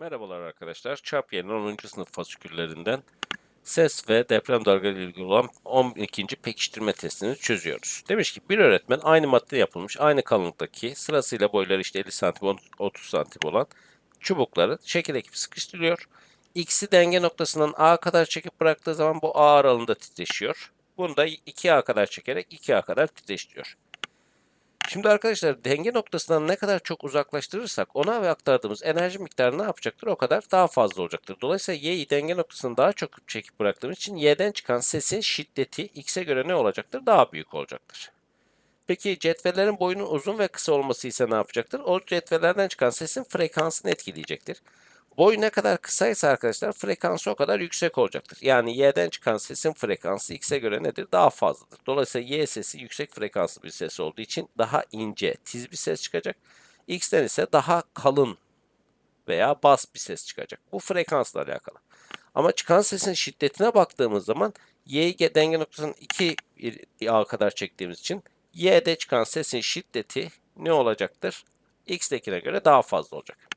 Merhabalar arkadaşlar. Çap yerinin 10. sınıf fasiküllerinden ses ve deprem dalgaları ilgili olan 12. pekiştirme testini çözüyoruz. Demiş ki bir öğretmen aynı madde yapılmış aynı kalınlıktaki sırasıyla boyları işte 50 santim 30 santim olan çubukları şekil ekip sıkıştırıyor. X'i denge noktasından A kadar çekip bıraktığı zaman bu A aralığında titreşiyor. Bunu da 2A kadar çekerek 2A kadar titreştiriyor. Şimdi arkadaşlar denge noktasından ne kadar çok uzaklaştırırsak ona ve aktardığımız enerji miktarı ne yapacaktır? O kadar daha fazla olacaktır. Dolayısıyla y'yi denge noktasından daha çok çekip bıraktığımız için y'den çıkan sesin şiddeti x'e göre ne olacaktır? Daha büyük olacaktır. Peki cetvellerin boyunun uzun ve kısa olması ise ne yapacaktır? O cetvellerden çıkan sesin frekansını etkileyecektir. Boy ne kadar kısaysa arkadaşlar frekansı o kadar yüksek olacaktır. Yani y'den çıkan sesin frekansı x'e göre nedir? Daha fazladır. Dolayısıyla y sesi yüksek frekanslı bir ses olduğu için daha ince, tiz bir ses çıkacak. x'ten ise daha kalın veya bas bir ses çıkacak. Bu frekansla alakalı. Ama çıkan sesin şiddetine baktığımız zaman y'yi denge noktasının 2 a kadar çektiğimiz için y'de çıkan sesin şiddeti ne olacaktır? x'tekine göre daha fazla olacak.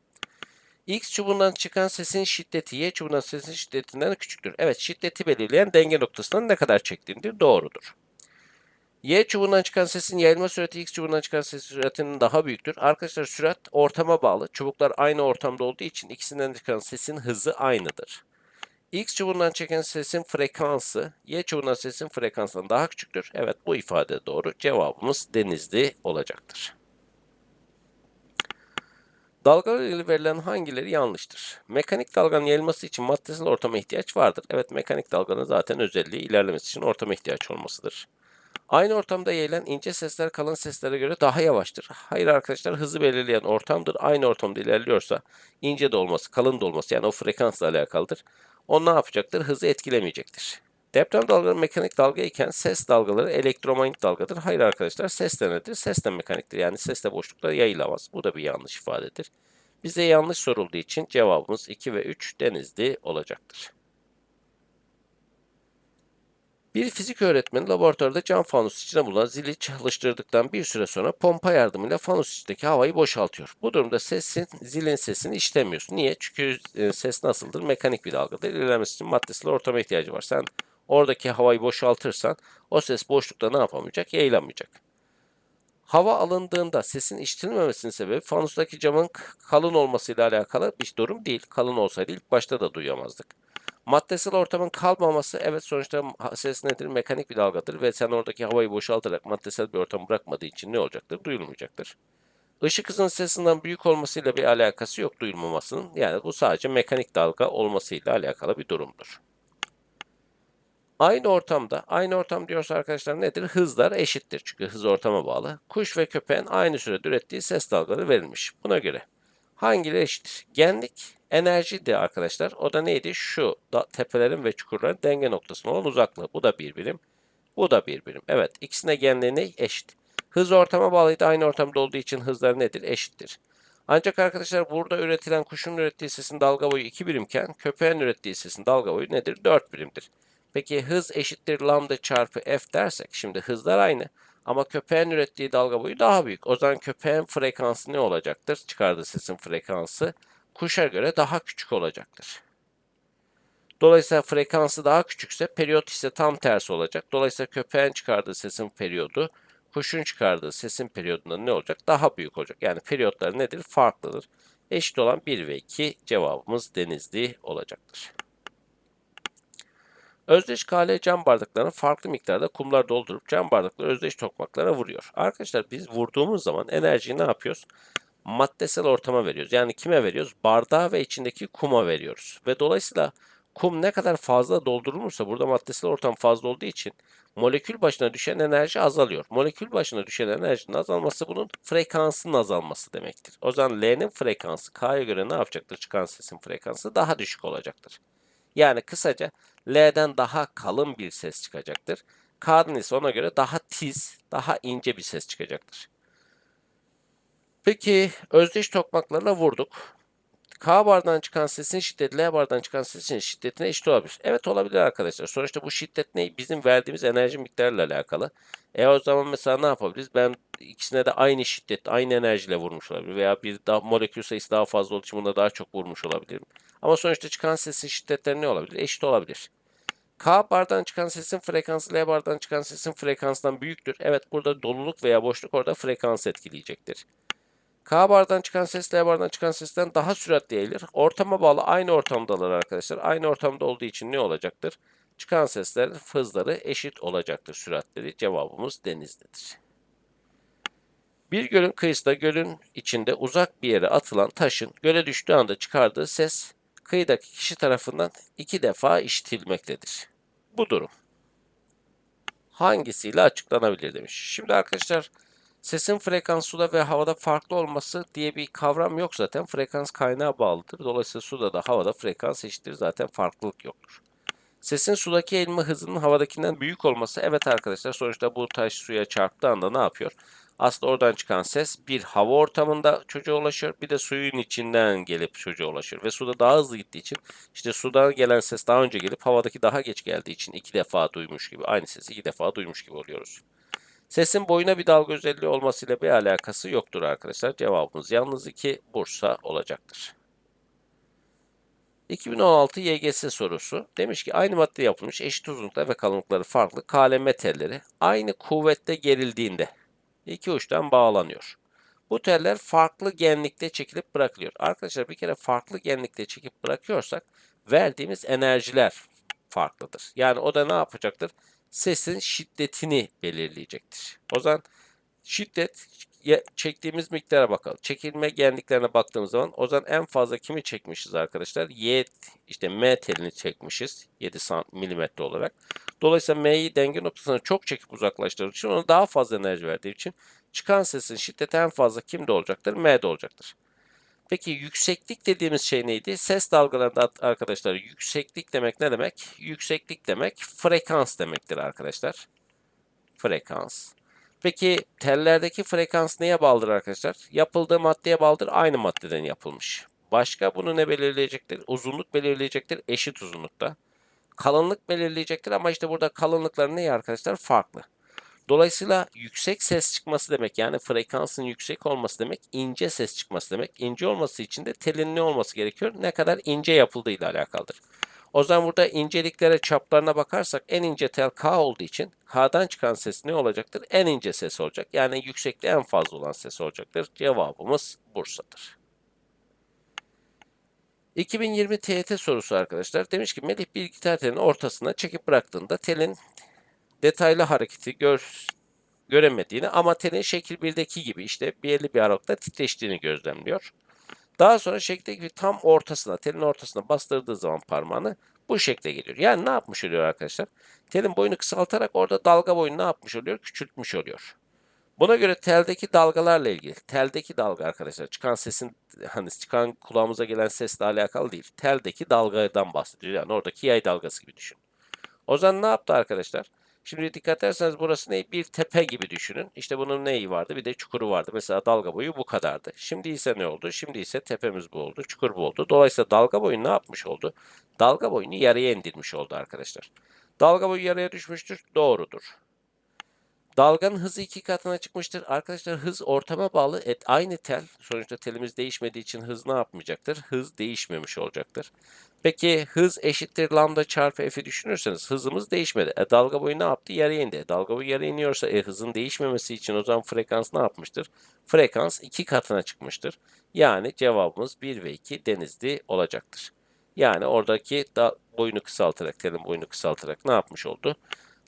X çubuğundan çıkan sesin şiddeti Y çubuğundan sesin şiddetinden küçüktür. Evet şiddeti belirleyen denge noktasından ne kadar çektiğindir. Doğrudur. Y çubuğundan çıkan sesin yayılma sürati X çubuğundan çıkan sesin süratinin daha büyüktür. Arkadaşlar sürat ortama bağlı. Çubuklar aynı ortamda olduğu için ikisinden çıkan sesin hızı aynıdır. X çubuğundan çeken sesin frekansı Y çubuğundan sesin frekansından daha küçüktür. Evet bu ifade doğru. Cevabımız denizli olacaktır. Dalgalar ile verilen hangileri yanlıştır? Mekanik dalganın yayılması için maddesel ortama ihtiyaç vardır. Evet mekanik dalganın zaten özelliği ilerlemesi için ortama ihtiyaç olmasıdır. Aynı ortamda yayılan ince sesler kalın seslere göre daha yavaştır. Hayır arkadaşlar hızı belirleyen ortamdır. Aynı ortamda ilerliyorsa ince de olması kalın da olması yani o frekansla alakalıdır. O ne yapacaktır? Hızı etkilemeyecektir. Deprem dalgaları mekanik dalga iken ses dalgaları elektromanyetik dalgadır. Hayır arkadaşlar ses de nedir? Ses de mekaniktir. Yani ses de boşlukta yayılamaz. Bu da bir yanlış ifadedir. Bize yanlış sorulduğu için cevabımız 2 ve 3 denizli olacaktır. Bir fizik öğretmeni laboratuvarda cam fanus içine bulunan zili çalıştırdıktan bir süre sonra pompa yardımıyla fanus içindeki havayı boşaltıyor. Bu durumda sesin, zilin sesini işlemiyorsun. Niye? Çünkü e, ses nasıldır? Mekanik bir dalgadır. İlerlemesi için maddesel ortama ihtiyacı var. Sen oradaki havayı boşaltırsan o ses boşlukta ne yapamayacak? Yayılamayacak. Hava alındığında sesin işitilmemesinin sebebi fanustaki camın kalın olmasıyla alakalı bir durum değil. Kalın olsaydı ilk başta da duyamazdık. Maddesel ortamın kalmaması evet sonuçta ses nedir? Mekanik bir dalgadır ve sen oradaki havayı boşaltarak maddesel bir ortam bırakmadığı için ne olacaktır? Duyulmayacaktır. Işık hızının sesinden büyük olmasıyla bir alakası yok duyulmamasının. Yani bu sadece mekanik dalga olmasıyla alakalı bir durumdur. Aynı ortamda, aynı ortam diyorsa arkadaşlar nedir? Hızlar eşittir çünkü hız ortama bağlı. Kuş ve köpeğin aynı sürede ürettiği ses dalgaları verilmiş. Buna göre hangileri eşittir? Genlik enerjiydi arkadaşlar. O da neydi? Şu da, tepelerin ve çukurların denge noktasına olan uzaklığı. Bu da bir birim. Bu da bir birim. Evet ikisine genliği ne? Eşit. Hız ortama bağlıydı. Aynı ortamda olduğu için hızlar nedir? Eşittir. Ancak arkadaşlar burada üretilen kuşun ürettiği sesin dalga boyu 2 birimken köpeğin ürettiği sesin dalga boyu nedir? 4 birimdir. Peki hız eşittir lambda çarpı f dersek şimdi hızlar aynı ama köpeğin ürettiği dalga boyu daha büyük. O zaman köpeğin frekansı ne olacaktır? Çıkardığı sesin frekansı kuşa göre daha küçük olacaktır. Dolayısıyla frekansı daha küçükse periyot ise tam tersi olacak. Dolayısıyla köpeğin çıkardığı sesin periyodu kuşun çıkardığı sesin periyodundan ne olacak? Daha büyük olacak. Yani periyotlar nedir? Farklıdır. Eşit olan 1 ve 2 cevabımız denizli olacaktır. Özdeş KL cam bardaklarını farklı miktarda kumlar doldurup cam bardakları özdeş tokmaklara vuruyor. Arkadaşlar biz vurduğumuz zaman enerjiyi ne yapıyoruz? Maddesel ortama veriyoruz. Yani kime veriyoruz? Bardağa ve içindeki kuma veriyoruz. Ve dolayısıyla kum ne kadar fazla doldurulursa burada maddesel ortam fazla olduğu için molekül başına düşen enerji azalıyor. Molekül başına düşen enerjinin azalması bunun frekansının azalması demektir. O zaman L'nin frekansı K'ya göre ne yapacaktır? Çıkan sesin frekansı daha düşük olacaktır. Yani kısaca L'den daha kalın bir ses çıkacaktır. K'dan ise ona göre daha tiz, daha ince bir ses çıkacaktır. Peki özdeş tokmaklarla vurduk. K bardan çıkan sesin şiddeti L bardan çıkan sesin şiddetine eşit olabilir. Evet olabilir arkadaşlar. Sonuçta bu şiddet ne? Bizim verdiğimiz enerji miktarıyla alakalı. E o zaman mesela ne yapabiliriz? Ben ikisine de aynı şiddet, aynı enerjiyle vurmuş olabilir. Veya bir daha molekül sayısı daha fazla olduğu için bunda daha çok vurmuş olabilirim. Ama sonuçta çıkan sesin şiddetleri ne olabilir? Eşit olabilir. K bardan çıkan sesin frekansı L bardan çıkan sesin frekansından büyüktür. Evet burada doluluk veya boşluk orada frekans etkileyecektir. K bardan çıkan ses L bardan çıkan sesten daha süratli yayılır. Ortama bağlı aynı ortamdalar arkadaşlar. Aynı ortamda olduğu için ne olacaktır? Çıkan seslerin hızları eşit olacaktır süratleri. Cevabımız denizdedir. Bir gölün kıyısında gölün içinde uzak bir yere atılan taşın göle düştüğü anda çıkardığı ses kıyıdaki kişi tarafından iki defa işitilmektedir. Bu durum hangisiyle açıklanabilir demiş. Şimdi arkadaşlar sesin frekans suda ve havada farklı olması diye bir kavram yok zaten. Frekans kaynağı bağlıdır. Dolayısıyla suda da havada frekans eşittir. Zaten farklılık yoktur. Sesin sudaki eğilme hızının havadakinden büyük olması evet arkadaşlar sonuçta bu taş suya çarptığı anda ne yapıyor? Aslında oradan çıkan ses bir hava ortamında çocuğa ulaşıyor bir de suyun içinden gelip çocuğa ulaşıyor. Ve suda daha hızlı gittiği için işte sudan gelen ses daha önce gelip havadaki daha geç geldiği için iki defa duymuş gibi aynı sesi iki defa duymuş gibi oluyoruz. Sesin boyuna bir dalga özelliği olmasıyla bir alakası yoktur arkadaşlar. Cevabımız yalnız 2 Bursa olacaktır. 2016 YGS sorusu demiş ki aynı madde yapılmış eşit uzunlukta ve kalınlıkları farklı KLM telleri aynı kuvvette gerildiğinde iki uçtan bağlanıyor. Bu teller farklı genlikte çekilip bırakılıyor. Arkadaşlar bir kere farklı genlikte çekip bırakıyorsak verdiğimiz enerjiler farklıdır. Yani o da ne yapacaktır? Sesin şiddetini belirleyecektir. O zaman şiddet çektiğimiz miktara bakalım. Çekilme genliklerine baktığımız zaman o zaman en fazla kimi çekmişiz arkadaşlar? Y işte M telini çekmişiz 7 milimetre olarak. Dolayısıyla M'yi denge noktasına çok çekip uzaklaştırdığı için ona daha fazla enerji verdiği için çıkan sesin şiddeti en fazla kimde olacaktır? M'de olacaktır. Peki yükseklik dediğimiz şey neydi? Ses dalgalarında arkadaşlar yükseklik demek ne demek? Yükseklik demek frekans demektir arkadaşlar. Frekans. Peki tellerdeki frekans neye bağlıdır arkadaşlar? Yapıldığı maddeye bağlıdır. Aynı maddeden yapılmış. Başka bunu ne belirleyecektir? Uzunluk belirleyecektir. Eşit uzunlukta. Kalınlık belirleyecektir ama işte burada kalınlıkları ne arkadaşlar? Farklı. Dolayısıyla yüksek ses çıkması demek yani frekansın yüksek olması demek ince ses çıkması demek. İnce olması için de telin ne olması gerekiyor? Ne kadar ince yapıldığı ile alakalıdır. O zaman burada inceliklere, çaplarına bakarsak en ince tel K olduğu için K'dan çıkan ses ne olacaktır? En ince ses olacak. Yani yüksekliği en fazla olan ses olacaktır. Cevabımız Bursa'dır. 2020 TYT sorusu arkadaşlar. Demiş ki Melih bir gitar telini ortasına çekip bıraktığında telin detaylı hareketi gör, göremediğini ama telin şekil 1'deki gibi işte belli bir aralıkta titreştiğini gözlemliyor. Daha sonra şekildeki tam ortasına, telin ortasına bastırdığı zaman parmağını bu şekle geliyor. Yani ne yapmış oluyor arkadaşlar? Telin boyunu kısaltarak orada dalga boyunu ne yapmış oluyor? Küçültmüş oluyor. Buna göre teldeki dalgalarla ilgili, teldeki dalga arkadaşlar çıkan sesin hani çıkan kulağımıza gelen sesle alakalı değil. Teldeki dalgadan bahsediyor. Yani oradaki yay dalgası gibi düşün. O zaman ne yaptı arkadaşlar? Şimdi dikkat ederseniz burası ne? Bir tepe gibi düşünün. İşte bunun neyi vardı? Bir de çukuru vardı. Mesela dalga boyu bu kadardı. Şimdi ise ne oldu? Şimdi ise tepemiz bu oldu. Çukur bu oldu. Dolayısıyla dalga boyu ne yapmış oldu? Dalga boyunu yarıya indirmiş oldu arkadaşlar. Dalga boyu yarıya düşmüştür. Doğrudur. Dalganın hızı iki katına çıkmıştır. Arkadaşlar hız ortama bağlı. Et, aynı tel. Sonuçta telimiz değişmediği için hız ne yapmayacaktır? Hız değişmemiş olacaktır. Peki hız eşittir lambda çarpı f'i düşünürseniz hızımız değişmedi. E, dalga boyu ne yaptı? Yarıya indi. E, dalga boyu yarıya iniyorsa e, hızın değişmemesi için o zaman frekans ne yapmıştır? Frekans iki katına çıkmıştır. Yani cevabımız 1 ve 2 denizli olacaktır. Yani oradaki da boyunu kısaltarak, telin boyunu kısaltarak ne yapmış oldu?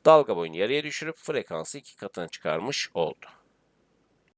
Dalga boyunu yarıya düşürüp frekansı iki katına çıkarmış oldu.